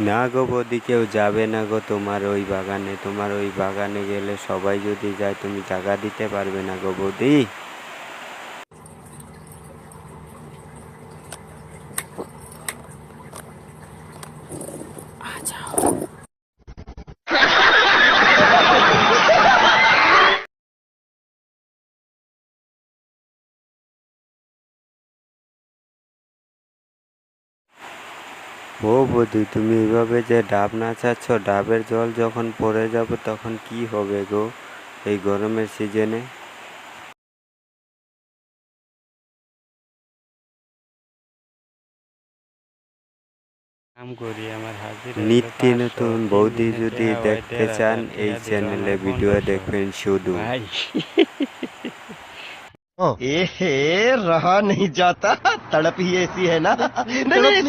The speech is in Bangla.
না গো বদি, কেউ যাবে না গো তোমার ওই বাগানে। তোমার ওই বাগানে গেলে সবাই যদি যায়, তুমি জায়গা দিতে পারবে না গো বদি। ও বৌদি তুমি এইভাবে যে ডাব নাচাচ্ছ ডাবের জল যখন পড়ে যাবে তখন কি হবে গো এই গরমের সিজনে কাম করি আমার হাজির নিত্য নতুন বৌদি যদি দেখতে চান এই চ্যানেলে ভিডিও দেখবেন শুধু ভাই ए रहा नहीं जाता तड़प ही ऐसी है ना नहीं नहीं